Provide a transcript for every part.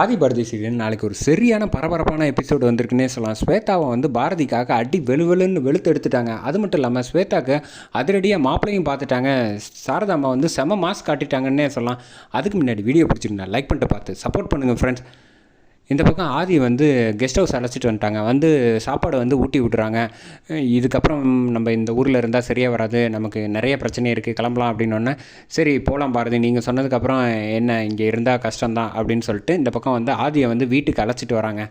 ஆதி Bharathi serial நாளைக்கு ஒரு சரியான பரபரப்பான எபிசோடு வந்திருக்குன்னே சொல்லலாம். ஸ்வேதாவை வந்து பாரதிக்காக அடி வெளுவெலுன்னு வெளுத்து எடுத்துட்டாங்க. அது மட்டும் இல்லாமல் ஸ்வேதாக்கு அதிரடியாக மாப்பிளையும் பார்த்துட்டாங்க. சாரதாம்மா வந்து செம மாஸ் காட்டிட்டாங்கன்னே சொல்லலாம். அதுக்கு முன்னாடி வீடியோ பிடிச்சிருந்தா லைக் பண்ணிட்டு பார்த்து சப்போர்ட் பண்ணுங்கள் ஃப்ரெண்ட்ஸ் இந்த பக்கம் ஆதி வந்து கெஸ்ட் ஹவுஸ் அழைச்சிட்டு வந்துட்டாங்க. வந்து சாப்பாடு வந்து ஊட்டி விட்றாங்க. இதுக்கப்புறம் நம்ம இந்த ஊரில் இருந்தால் சரியாக வராது. நமக்கு நிறைய பிரச்சனை இருக்குது கிளம்பலாம் அப்படின்னோடனே சரி போகலாம் பாரதி. நீங்கள் சொன்னதுக்கப்புறம் என்ன? இங்கே இருந்தால் கஷ்டம்தான். அப்படின்னு சொல்லிட்டு இந்த பக்கம் வந்து ஆதியை வந்து வீட்டுக்கு அழைச்சிட்டு வராங்க.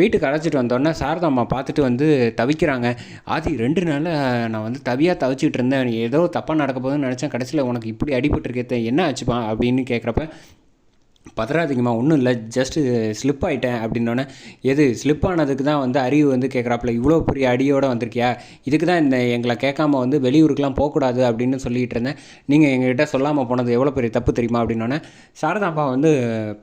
வீட்டுக்கு அழைச்சிட்டு வந்தோடனே சாரதாம்மா பார்த்துட்டு வந்து தவிக்கிறாங்க. ஆதி ரெண்டு நாளில் நான் வந்து தவியாக தவிச்சிட்டு இருந்தேன். ஏதோ தப்பாக நடக்க போகுதுன்னு நினச்சேன். கடைசியில் உனக்கு இப்படி அடிபட்டுருக்கே என்ன ஆச்சுப்பா? அப்படின்னு கேட்குறப்ப பதறாதீங்கம்மா ஒன்றும் இல்லை. ஜஸ்ட்டு ஸ்லிப் ஆகிட்டேன் அப்படின்னோடனே எது ஸ்லிப் ஆனதுக்கு தான் வந்து அறிவு வந்து கேட்குறாப்புல இவ்வளோ பெரிய அடியோடு வந்திருக்கியா? இதுக்கு தான் இந்த எங்களை கேட்காம வந்து வெளியூருக்கெலாம் போகக்கூடாது அப்படின்னு சொல்லிகிட்டு இருந்தேன். நீங்கள் எங்ககிட்ட சொல்லாமல் போனது எவ்வளோ பெரிய தப்பு தெரியுமா அப்படின்னோடனே சாரதாப்பா வந்து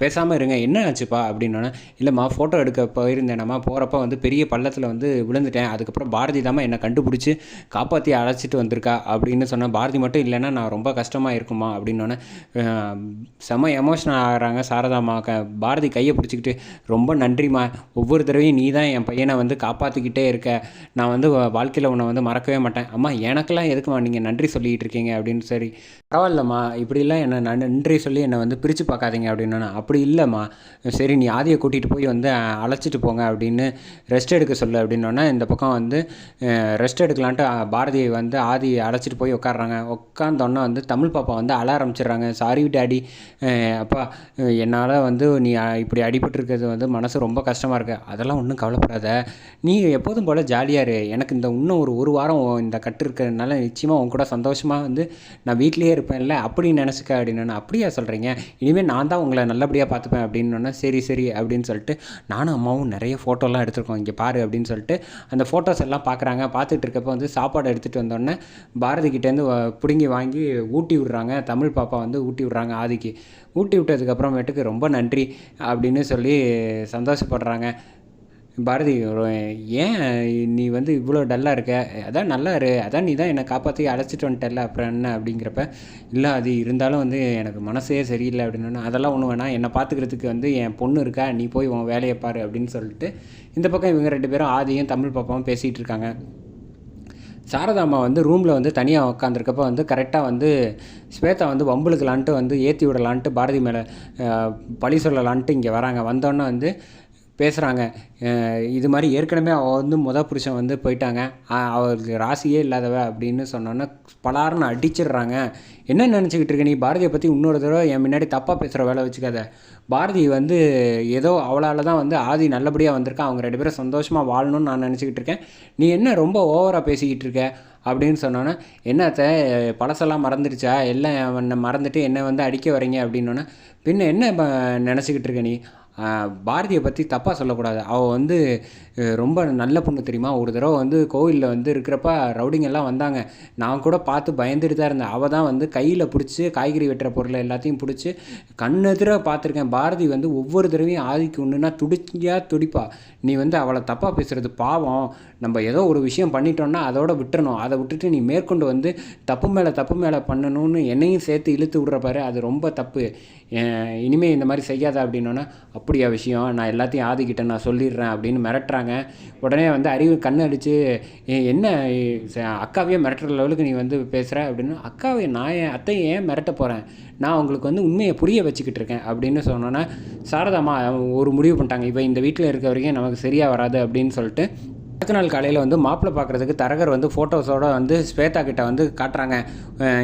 பேசாமல் இருங்க என்ன ஆச்சுப்பா? அப்படின்னோடனே இல்லைம்மா ஃபோட்டோ எடுக்க போயிருந்தேனம்மா. போகிறப்ப வந்து பெரிய பள்ளத்தில் வந்து விழுந்துட்டேன். அதுக்கப்புறம் பாரதி தாம்மா என்னை கண்டுபிடிச்சி காப்பாற்றி அழைச்சிட்டு வந்திருக்கா? அப்படின்னு சொன்னேன். பாரதி மட்டும் இல்லைன்னா நான் ரொம்ப கஷ்டமாக இருக்குமா அப்படின்னோடனே செம எமோஷனல் பண்ணுறாங்க சாரதாமா க பாரதி கையை பிடிச்சிக்கிட்டு ரொம்ப நன்றிம்மா. ஒவ்வொரு தடவையும் நீ தான் என் பையனை வந்து காப்பாற்றிக்கிட்டே இருக்க. நான் வந்து வாழ்க்கையில் உன்னை வந்து மறக்கவே மாட்டேன். அம்மா எனக்கெல்லாம் எதுக்குமா நீங்கள் நன்றி சொல்லிக்கிட்டு இருக்கீங்க? அப்படின்னு சரி. பரவாயில்லம்மா. இப்படிலாம் என்னை நன்றி சொல்லி என்னை வந்து பிரித்து பார்க்காதீங்க. அப்படின்னு அப்படி இல்லைம்மா. சரி நீ ஆதியை கூட்டிகிட்டு போய் வந்து அழைச்சிட்டு போங்க அப்படின்னு ரெஸ்ட் எடுக்க சொல்லு. அப்படின்னோடனே இந்த பக்கம் வந்து ரெஸ்ட் எடுக்கலான்ட்டு பாரதியை வந்து ஆதி அழைச்சிட்டு போய் உட்காடுறாங்க உட்காந்தோன்னே வந்து தமிழ் பாப்பா வந்து அழ ஆரம்பிச்சிடுறாங்க. Sorry daddy. அப்பா என்னால் வந்து நீ இப்படி அடிபட்டிருக்கிறது வந்து மனசு ரொம்ப கஷ்டமாக இருக்குது அதெல்லாம் ஒன்றும் கவலைப்படாத. நீ எப்போதும் போல் ஜாலியாக இரு. எனக்கு இந்த இன்னும் ஒரு ஒரு வாரம் இந்த கட்டு இருக்கிறதுனால நிச்சயமாக உன் கூட சந்தோஷமாக வந்து நான் வீட்லேயே இருப்பேன்ல. அப்படி நினச்சிக்க அப்படின்னு அப்படியா சொல்கிறீங்க இனிமேல் நான் தான் உங்களை நல்லபடியாக பார்த்துப்பேன் அப்படின்னு சரி சரி அப்படின்னு சொல்லிட்டு நானும் அம்மாவும் நிறைய ஃபோட்டோலாம் எடுத்துருக்கோம். இங்கே பாரு அப்படின்னு சொல்லிட்டு அந்த ஃபோட்டோஸ் எல்லாம் பார்க்குறாங்க. பார்த்துட்டு இருக்கப்போ வந்து சாப்பாடு எடுத்துகிட்டு வந்தோடனே பாரதி கிட்டேருந்து பிடுங்கி வாங்கி ஊட்டி விட்றாங்க. தமிழ் பாப்பா வந்து ஊட்டி விட்றாங்க ஆதிக்கு. ஊட்டி விட்டதுக்கப்புறம் அப்புறமேட்டுக்கு ரொம்ப நன்றி அப்படின்னு சொல்லி சந்தோஷப்படுறாங்க. பாரதி ஏன் நீ வந்து இவ்வளோ டல்லாக இருக்க? அதான் நல்லா இரு அதான் நீ தான் என்னை காப்பாற்றி அழைச்சிட்டு வந்துட்டல அப்புறம் என்ன அப்படிங்கிறப்ப இல்லை அது இருந்தாலும் வந்து எனக்கு மனசே சரியில்லை அப்படின்னு அதெல்லாம் ஒன்று வேணாம். என்னை பார்த்துக்கிறதுக்கு வந்து என் பொண்ணு இருக்கா? நீ போய் உன் வேலையை பாரு அப்படின்னு சொல்லிட்டு இந்த பக்கம் இவங்க ரெண்டு பேரும் ஆதியும் தமிழ் பாப்பாவும் பேசிகிட்டு இருக்காங்க. சாரதாம்மா வந்து ரூமில் வந்து தனியாக உட்காந்துருக்கப்போ வந்து கரெக்டாக வந்து ஸ்வேதா வந்து வம்புழுக்கலான்ட்டு வந்து ஏற்றி விடலான்ட்டு பாரதி மேலே பழி சொல்லலான்ட்டு இங்கே வராங்க. வந்தோன்னே வந்து பேசுகிறாங்க இது மாதிரி ஏற்கனவே அவள் வந்து முத புருஷன் வந்து போயிட்டாங்க. அவளுக்கு ராசியே இல்லாதவ அப்படின்னு சொன்னோன்னே பலாருன்னு அடிச்சிடுறாங்க. என்ன நினச்சிக்கிட்டு இருக்க நீ? பாரதியை பற்றி இன்னொரு தடவை என் முன்னாடி தப்பாக பேசுகிற வேலை வச்சுக்காத. பாரதி வந்து ஏதோ அவளால் தான் வந்து ஆதி நல்லபடியாக வந்திருக்கா. அவங்க ரெண்டு பேரும் சந்தோஷமாக வாழணும்னு நான் நினச்சிக்கிட்டு இருக்கேன். நீ என்ன ரொம்ப ஓவராக பேசிக்கிட்டு இருக்க? அப்படின்னு சொன்னோன்னே என்னத்த பழசெல்லாம் மறந்துடுச்சா? எல்லாம் மறந்துட்டு என்னை வந்து அடிக்க வரீங்க அப்படின்னோன்னே பின்ன என்ன நினச்சிக்கிட்டு இருக்க நீ? பாரதியை பற்றி தப்பாக சொல்லக்கூடாது. அவள் வந்து ரொம்ப நல்ல பொண்ணு தெரியுமா? ஒரு தடவை வந்து கோவிலில் வந்து இருக்கிறப்ப ரவுடிங்கெல்லாம் வந்தாங்க. நான் கூட பார்த்து பயந்துட்டு தான் இருந்தேன். அவள் தான் வந்து கையில் பிடிச்சி காய்கறி வெட்டுற பொருளை எல்லாத்தையும் பிடிச்சி கண்ணெதிராக பார்த்துருக்கேன். பாரதி வந்து ஒவ்வொரு தடவையும் ஆதிக்கு ஒன்றுனா துடிச்சியாக துடிப்பா. நீ வந்து அவளை தப்பாக பேசுகிறது பாவம். நம்ம ஏதோ ஒரு விஷயம் பண்ணிட்டோன்னா அதோட விட்டுறணும். அதை விட்டுட்டு நீ மேற்கொண்டு வந்து தப்பு மேலே தப்பு மேலே பண்ணணும்னு என்னையும் சேர்த்து இழுத்து விடுற பாரு. அது ரொம்ப தப்பு. இனிமேல் இந்த மாதிரி செய்யாத அப்படின்னோன்னா அப்படியா விஷயம்? நான் எல்லாத்தையும் ஆதிக்கிட்ட நான் சொல்லிடுறேன் அப்படின்னு மிரட்டுறாங்க. உடனே வந்து அறிவு கண் அடித்து என்ன? அக்காவையே மிரட்டுற லெவலுக்கு நீ வந்து பேசுகிற அப்படின்னு அக்காவை நான் என் அத்தையை ஏன் மிரட்ட போகிறேன் நான் உங்களுக்கு வந்து உண்மையை புரிய வச்சுக்கிட்டு இருக்கேன். அப்படின்னு சொன்னோன்னே சாரதாமா ஒரு முடிவு பண்ணிட்டாங்க. இப்போ இந்த வீட்டில் இருக்க வரைக்கும் நமக்கு சரியாக வராது. அப்படின்னு சொல்லிட்டு அடுத்த நாள் காலையில் வந்து மாப்பிள்ளை பார்க்குறதுக்கு தரகர் வந்து ஃபோட்டோஸோடு வந்து ஸ்வேதா கிட்ட வந்து காட்டுறாங்க.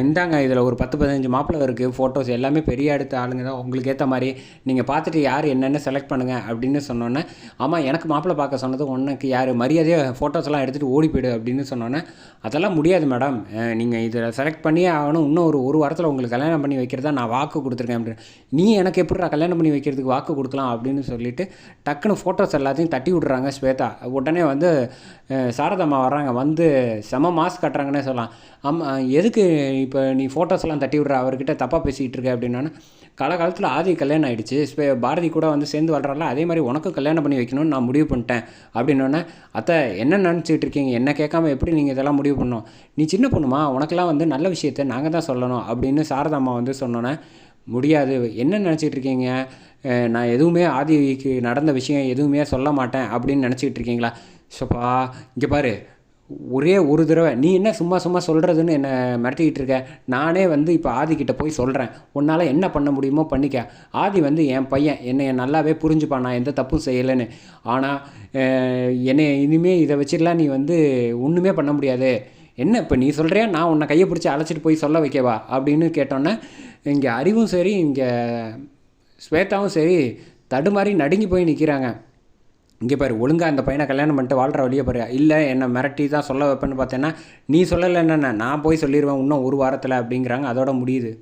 இந்தாங்க இதில் ஒரு பத்து பதினஞ்சு மாப்பிள்ளை இருக்குது ஃபோட்டோஸ் எல்லாமே பெரிய அடுத்த ஆளுங்க தான். உங்களுக்கு ஏற்ற மாதிரி நீங்கள் பார்த்துட்டு யார் என்னென்ன செலக்ட் பண்ணுங்கள் அப்படின்னு சொன்னோன்னே ஆமாம் எனக்கு மாப்பிள்ளை பார்க்க சொன்னது உனக்கு யார்? மரியாதையாக ஃபோட்டோஸ்லாம் எடுத்துகிட்டு ஓடி போயிடு அப்படின்னு சொன்னோன்னே அதெல்லாம் முடியாது மேடம் நீங்கள் இதில் செலக்ட் பண்ணியே ஆகணும். இன்னும் ஒரு ஒரு வாரத்தில் உங்களுக்கு கல்யாணம் பண்ணி வைக்கிறதா நான் வாக்கு கொடுத்துருக்கேன். அப்படின்னு நீ எனக்கு எப்படிடா கல்யாணம் பண்ணி வைக்கிறதுக்கு வாக்கு கொடுக்கலாம்? அப்படின்னு சொல்லிட்டு டக்குன்னு ஃபோட்டோஸ் எல்லாத்தையும் தட்டி விட்றாங்க ஸ்வேதா. உடனே வந்து சாரதாம்மா வர்றாங்க வந்து செம மாஸ்க் கட்டுறாங்கன்னே சொல்லலாம். அம்மா எதுக்கு இப்போ நீ ஃபோட்டோஸ்லாம் தட்டி விட்ற? அவர்கிட்ட தப்பாக பேசிகிட்டு இருக்க அப்படின்னா காலகாலத்தில் ஆதி கல்யாணம் ஆகிடுச்சு இப்போ பாரதி கூட வந்து சேர்ந்து வாழ்றால அதே மாதிரி உனக்கும் கல்யாணம் பண்ணி வைக்கணும்னு நான் முடிவு பண்ணிட்டேன் அப்படின்னோடனே அத்தை என்ன நினச்சிட்டு இருக்கீங்க? என்ன கேட்காம எப்படி நீங்கள் இதெல்லாம் முடிவு பண்ணோம் நீ சின்ன பொண்ணுமா? உனக்கெல்லாம் வந்து நல்ல விஷயத்த நாங்கள் தான் சொல்லணும் அப்படின்னு சாரதாம்மா வந்து சொன்னோன்னே முடியாது. என்ன நினச்சிட்டு இருக்கீங்க? நான் எதுவுமே ஆதிக்கு நடந்த விஷயம் எதுவுமே சொல்ல மாட்டேன் அப்படின்னு நினச்சிக்கிட்டு இருக்கீங்களா? ஸோப்பா இங்கே பாரு. ஒரே ஒரு தடவை நீ என்ன சும்மா சும்மா சொல்கிறதுன்னு என்னை மிரட்டிக்கிட்டு இருக்க? நானே வந்து இப்போ ஆதிக்கிட்ட போய் சொல்கிறேன் உன்னால் என்ன பண்ண முடியுமோ பண்ணிக்க. ஆதி வந்து என் பையன். என்னை நல்லாவே புரிஞ்சுப்பான். நான் எந்த தப்பும் செய்யலைன்னு. ஆனால் என்னை இனிமேல் இதை வச்சிடலாம். நீ வந்து ஒன்றுமே பண்ண முடியாது. என்ன இப்போ நீ சொல்கிறியா நான் உன்னை கையை பிடிச்சி அழைச்சிட்டு போய் சொல்ல வைக்கவா? அப்படின்னு கேட்டோன்னே இங்கே அறிவும் சரி இங்கே ஸ்வேதாவும் சரி தடுமாறி நடுங்கி போய் நிற்கிறாங்க இங்கே பாரு ஒழுங்கா அந்த பையனை கல்யாணம் பண்ணிட்டு வாழ்கிற வழியை பாரு. இல்லை என்னை மிரட்டி தான் சொல்ல வைப்பேன்னு பார்த்தேன்னா நீ சொல்லலை என்னென்ன நான் போய் சொல்லிடுவேன் இன்னும் ஒரு வாரத்தில் அப்படிங்கிறாங்க. அதோட முடியுது.